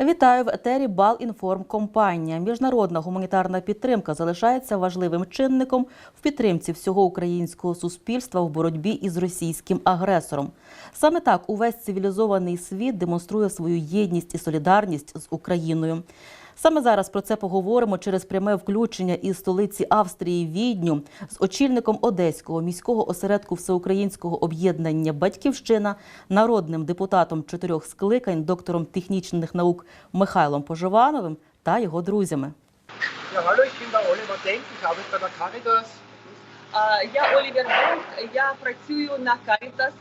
Вітаю в етері Балінформкомпанія. Міжнародна гуманітарна підтримка залишається важливим чинником в підтримці всього українського суспільства в боротьбі із російським агресором. Саме так увесь цивілізований світ демонструє свою єдність і солідарність з Україною. Саме зараз про це поговоримо через пряме включення із столиці Австрії Відню з очільником Одеського міського осередку всеукраїнського об'єднання Батьківщина, народним депутатом чотирьох скликань, доктором технічних наук Михайлом Поживановим та його друзями. Я Олівер Бонк, я працюю на Caritas.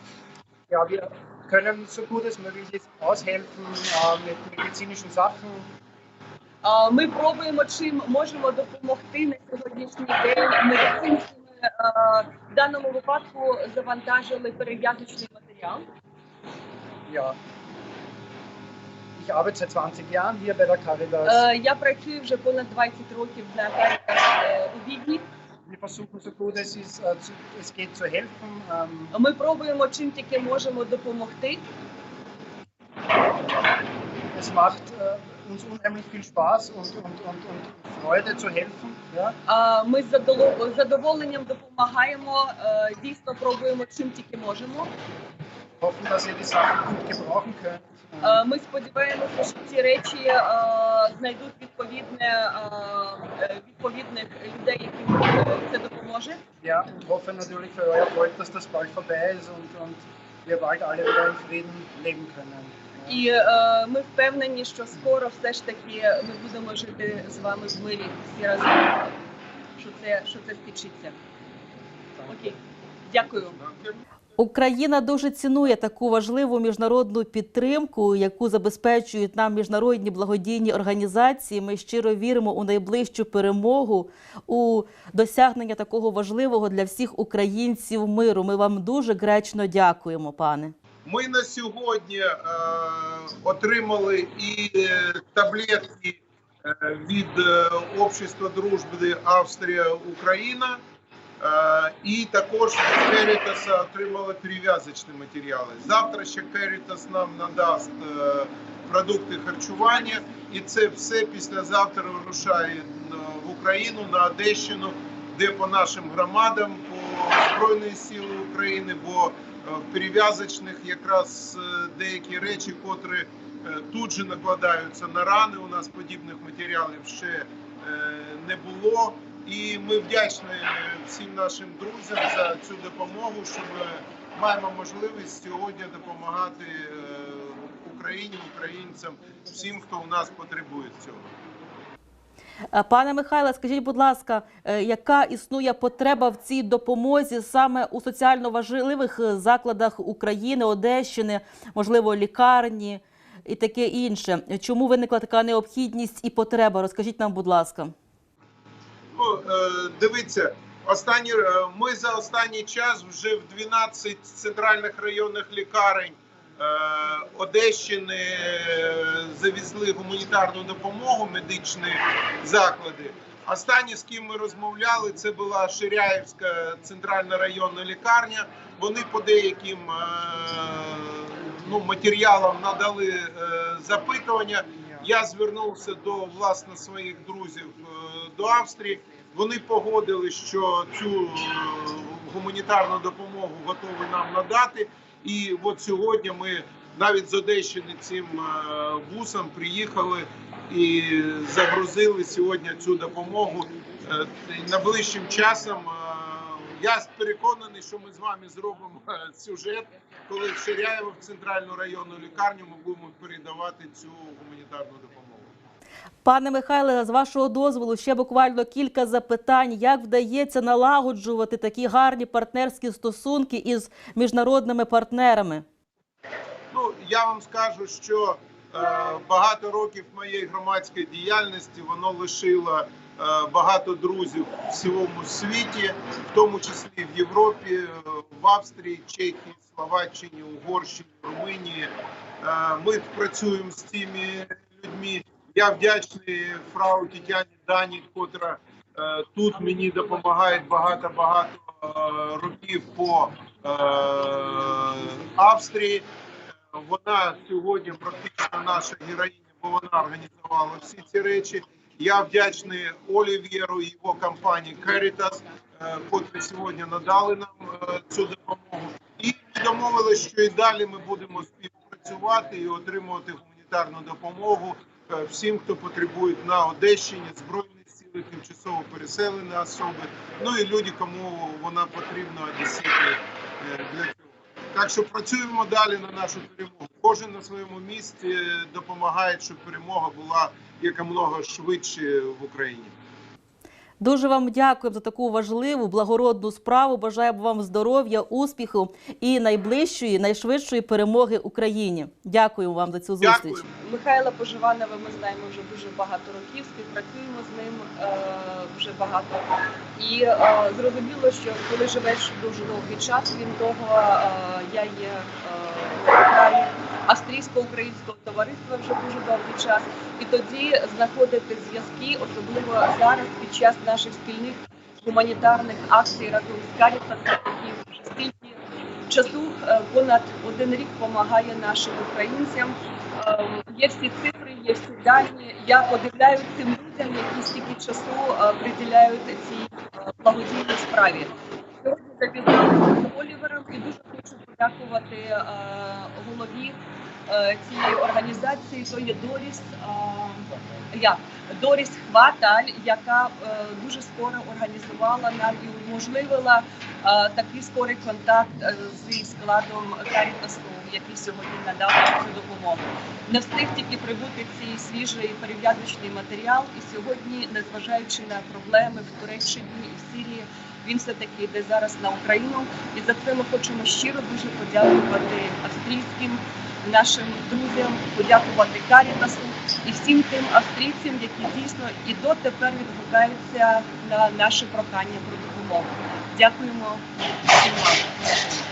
Ja, wir können so gut es möglich aushelfen äh, mit medizinischen Sachen. Ми пробуємо чим можемо допомогти на сьогоднішній день медицинськими. В даному випадку завантажили перев'язочний матеріал. Ja. Ich arbeite seit 20 Jahren hier bei der Caritas. Е, Я працюю вже понад 20 років на Caritas е, у Відні. Wir versuchen so gut es, ist, äh, zu, es geht zu helfen. Ähm, Ми пробуємо чим тільки можемо допомогти. es macht äh, uns unheimlich viel Spaß und, und, und, und Freude zu helfen. Ja. А, Ми з задоло- задоволенням допомагаємо. е, Дійсно пробуємо чим тільки можемо. Hoffen, dass ihr die Sachen gut gebrauchen könnt. Е, Ми сподіваємося, що ці речі е, знайдуть відповідне е, е, відповідних людей, яким е, це допоможе. Ja, und hoffe natürlich für euer Volk, dass das bald vorbei ist und, und wir bald alle wieder in Frieden leben können. І е, ми впевнені, що скоро все ж таки ми будемо жити з вами в мирі всі разом. Що це що це скінчиться. Окей, дякую. Україна дуже цінує таку важливу міжнародну підтримку, яку забезпечують нам міжнародні благодійні організації. Ми щиро віримо у найближчу перемогу, у досягнення такого важливого для всіх українців миру. Ми вам дуже гречно дякуємо, пане. Ми на сьогодні е, отримали і е, таблетки е, від Общества дружби Австрія-Україна, е, і також Caritas отримали перев'язочні матеріали. Завтра ще Caritas нам надасть продукти харчування, і це все післязавтра вирушає в Україну на Одещину, де по нашим громадам, по Збройної Сили України, бо в перев'язочних якраз е, деякі речі, котрі е, тут же накладаються на рани. У нас подібних матеріалів ще е, не було. І ми вдячні всім нашим друзям за цю допомогу, що ми маємо можливість сьогодні допомагати е, Україні, українцям, всім, хто у нас потребує цього. Е, Пане Михайле, скажіть, будь ласка, е, яка існує потреба в цій допомозі саме у соціально важливих е, закладах України, Одещини, можливо, лікарні і таке інше? Чому виникла така необхідність і потреба? Розкажіть нам, будь ласка. Ну, дивіться, останні ми за останній час вже в 12 центральних районних лікарень Одещини е, завезли гуманітарну допомогу, медичні заклади. Останні, з ким ми розмовляли, це була Ширяївська центральна районна лікарня. Вони по деяким е, ну, матеріалам надали е, запитування. Я звернувся до власне своїх друзів е, до Австрії. Вони погодили, що цю е, гуманітарну допомогу готові нам надати. І от сьогодні ми навіть з Одещини цим е, бусом приїхали і загрузили сьогодні цю допомогу. Е, Найближчим часом е, я переконаний, що ми з вами зробимо е, сюжет, коли в Ширяєво в центральну районну лікарню ми будемо передавати цю гуманітарну допомогу. Пане Михайле, з вашого дозволу ще буквально кілька запитань. Як вдається налагоджувати такі гарні партнерські стосунки із міжнародними партнерами? Ну я вам скажу, що е, багато років моєї громадської діяльності воно лишило е, багато друзів в цілому світі, в тому числі в Європі, е, в Австрії, Чехії, Словаччині, Угорщині, Румунії. Е, ми працюємо з цими людьми. Я вдячний фрау Тетяні Дані, котра е, тут мені допомагає багато-багато е, років по е, Австрії. Вона сьогодні практично наша героїня, бо вона організувала всі ці речі. Я вдячний Олів'єру і його компанії Caritas, е, котрі сьогодні надали нам е, цю допомогу. І домовилися, що і далі ми будемо співпрацювати і отримувати гуманітарну допомогу всім, хто потребує на Одещині, збройні сили, тимчасово переселені особи, ну і люди, кому вона потрібна одесіти е, для цього. Так що працюємо далі на нашу перемогу. Кожен на своєму місці е, допомагає, щоб перемога була якомога швидше в Україні. Дуже вам дякуємо за таку важливу благородну справу. Бажаємо вам здоров'я, успіху і найближчої, найшвидшої перемоги Україні. Дякую вам за цю зустріч. Дякую. Михайла Поживанова ми знаємо вже дуже багато років, співпрацюємо з ним е, вже багато. І е, зрозуміло, що коли живеш дуже довгий час, він того е, я є е, австрійсько-українського товариства вже дуже довгий час. І тоді знаходити зв'язки, особливо зараз під час наших спільних гуманітарних акцій разом з Карітасом, вже стільки часу е, понад один рік допомагає нашим українцям. Е, Є всі цифри, є всі дані. Я подивляю цим людям, які стільки часу е, приділяють цій е, благодійній справі. Сьогодні запізнилися з Олівером і дуже хочу подякувати е, голові е, цієї організації. То є Доріс. е, як? Доріс Хваталь, яка дуже скоро організувала нам і уможливила такий скорий контакт зі складом Карітасу, який сьогодні надав цю допомогу. Не встиг тільки прибути цей свіжий перев'язочний матеріал, і сьогодні, незважаючи на проблеми в Туреччині і в Сирії, він все таки йде зараз на Україну. І за це ми хочемо щиро дуже подякувати австрійським нашим друзям, подякувати Карітасу і всім тим австрійцям, які дійсно і дотепер відгукаються на наше прохання про допомогу. Дякуємо всім.